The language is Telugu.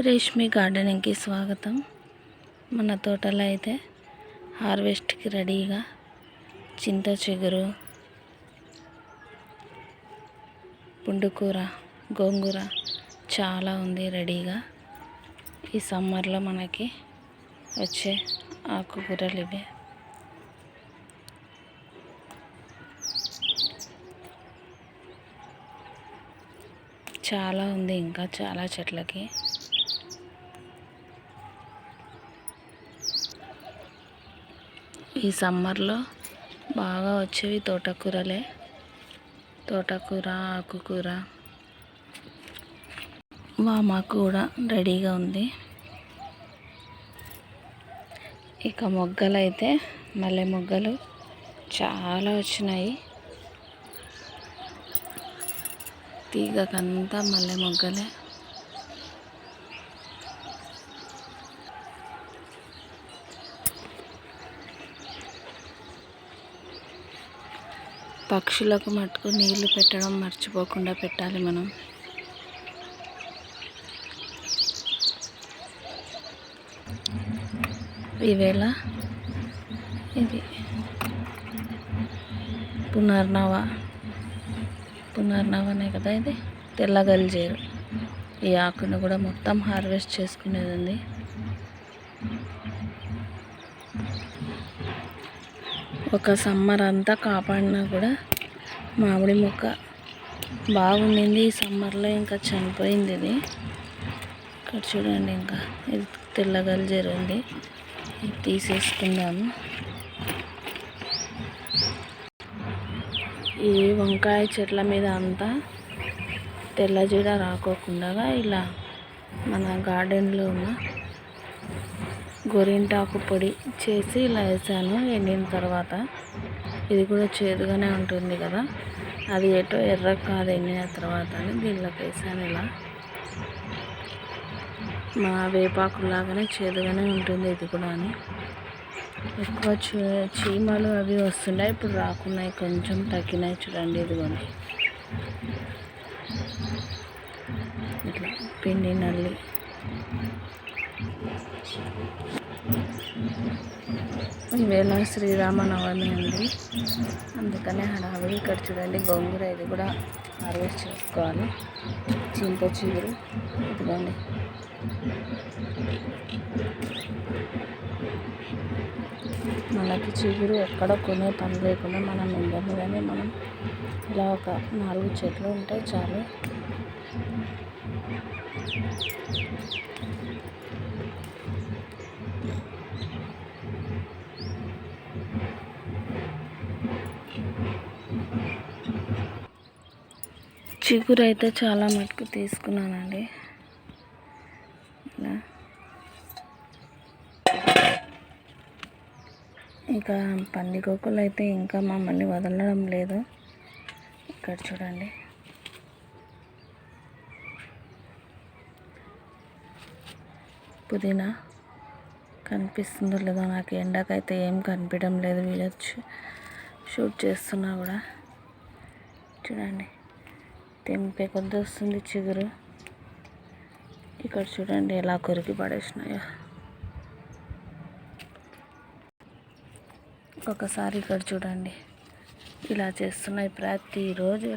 రేష్మి గార్డెనింగ్కి స్వాగతం. మన తోటలో అయితే హార్వెస్ట్కి రెడీగా చింత చిగురు పుండుకూర గోంగూర చాలా ఉంది రెడీగా. ఈ సమ్మర్లో మనకి వచ్చే ఆకుకూరలు ఇవే. చాలా ఉంది ఇంకా చాలా చెట్లకి. ఈ సమ్మర్లో బాగా వచ్చేవి తోటకూరలే. తోటకూర ఆకుకూర. వామాకు కూడా రెడీగా ఉంది. ఇక మొగ్గలు అయితే మల్లె మొగ్గలు చాలా వచ్చినాయి. తీగకంతా మల్లె మొగ్గలే. పక్షులకు మటుకు నీళ్ళు పెట్టడం మర్చిపోకుండా పెట్టాలి మనం. ఈవేళ ఇది పునర్నవ పునర్నవనే కదా ఇది? తెల్లగలిజేరు. ఈ ఆకును కూడా మొత్తం హార్వెస్ట్ చేసుకునేది ఉంది ఒక సమ్మర్ అంతా కాపాడినా కూడా మామిడి మొక్క. బాగుండింది. ఈ సమ్మర్లో ఇంకా చనిపోయింది ఇది. ఇక్కడ చూడండి ఇంకా. ఇది తెల్ల గల్జేరు ఉంది ఇది తీసేసుకుందాము ఈ వంకాయ చెట్ల మీద అంతా తెల్లజీడ రాకోకుండా ఇలా మన గార్డెన్లో ఉన్న గోరింటాకు పొడి చేసి ఇలా వేసాను. ఎండిన తర్వాత ఇది కూడా చేదుగానే ఉంటుంది కదా. అది ఎటో ఎర్ర కాదు ఎండిన తర్వాత అని దీనిలోకి వేసాను ఇలా. మా వేపాకులాగానే చేదుగానే ఉంటుంది ఇది కూడా అని. ఎక్కువ చీమలు అవి వస్తున్నాయి ఇప్పుడు రాకున్నాయి కొంచెం తగ్గినాయి చూడండి ఇదిగోండి. ఇట్లా పిండి నల్లి. ఈవేళ శ్రీరామనవమి ఉంది అందుకనే హడావిడి ఇక్కడ చూడండి గోంగూర ఇది కూడా హార్వెస్ట్ చేసుకోవాలి. చింత చిగురు ఇదిగోండి. మనకి చిగురు ఎక్కడ కొనే పని లేకుండా మనం ఇండ మీదనే మనం ఇలా ఒక నాలుగు చెట్లు ఉంటే చాలు. చిగురు అయితే చాలా మటుకు తీసుకున్నానండి. ఇలా. ఇంకా పందికొక్కులు అయితే ఇంకా మమ్మల్ని వదలడం లేదు. ఇక్కడ చూడండి. పుదీనా కనిపిస్తుందో లేదో నాకు ఎండకైతే ఏం కనిపించడం లేదు. వీడియో షూట్ చేస్తున్నా కూడా. చూడండి. తెంపే కొద్ది వస్తుంది చిగురు. ఇక్కడ చూడండి ఎలా కొరికి పడేసినాయో. ఒకసారి ఇక్కడ చూడండి. ఇలా చేస్తున్నాయి ప్రతిరోజు.